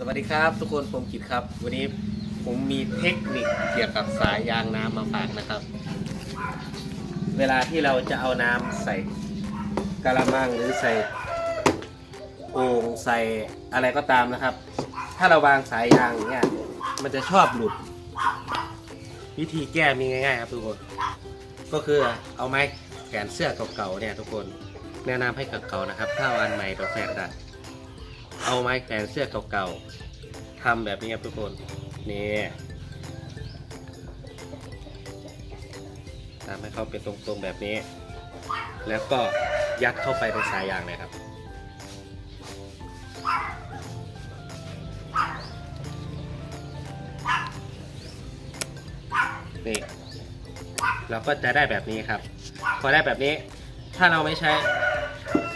สวัสดีครับทุกคนผมกิตครับ วันนี้ผมมีเทคนิคเกี่ยวกับสายยางน้ำมาฝากนะครับ เวลาที่เราจะเอาน้ำใส่กะละมังหรือใส่โอ่งใส่อะไรก็ตามนะครับ ถ้าเราวางสายยางอย่างเงี้ยมันจะชอบหลุด วิธีแก้มีง่ายๆครับทุกคน ก็คือเอาไม้แขวนเสื้อเก่าๆเนี่ยทุกคนแนะนำให้เก่าๆนะครับ ถ้าเอาอันใหม่เราแฟนได้ เอาไม้แขวนเสื้อเก่าๆทำแบบนี้ครับทุกคนนี่ทำให้เขาเป็นตรงๆแบบนี้ แล้วก็ยัดเข้าไปในสายยางเลยครับนี่เราก็จะได้แบบนี้ครับ พอได้แบบนี้ ถ้าเราไม่ใช้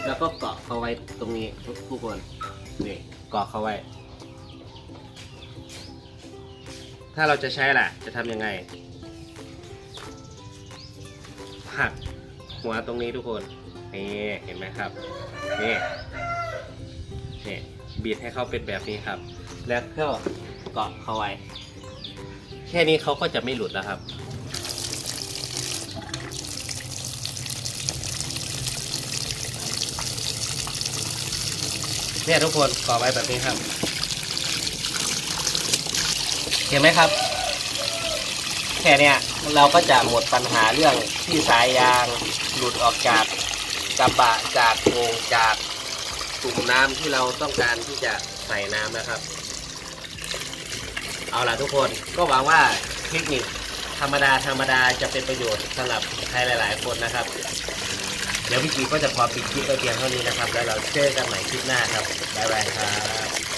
เราก็เกาะเขาไว้ตรงนี้ทุกทุกคน นี่เกาะเขาไว้ ถ้าเราจะใช้ล่ะ จะทำยังไง หักหัวตรงนี้ทุกคน นี่เห็นไหมครับ นี่นี่บีดให้เขาเป็นแบบนี้ครับ แล้วก็เกาะเขาไว้ แค่นี้เขาก็จะไม่หลุดแล้วครับ เนี่ยทุกคนก่อไว้แบบนี้ครับเห็นไหมครับ แค่เนี้ยเราก็จะหมดปัญหาเรื่องที่สายยางหลุดออกจากกระบะจากโอ่งจากตุ่มน้ำที่เราต้องการที่จะใส่น้ำนะครับ เอาล่ะทุกคนก็หวังว่าเทคนิคธรรมดาธรรมดาจะเป็นประโยชน์สำหรับใครหลาย ๆ คนนะครับ ดี๋ยวพี่กีก็จะพอปิดคลิปไปเพียงเท่านี้นะครับ แล้วเราเจอกันใหม่คลิปหน้าครับบ๊ายบายครับ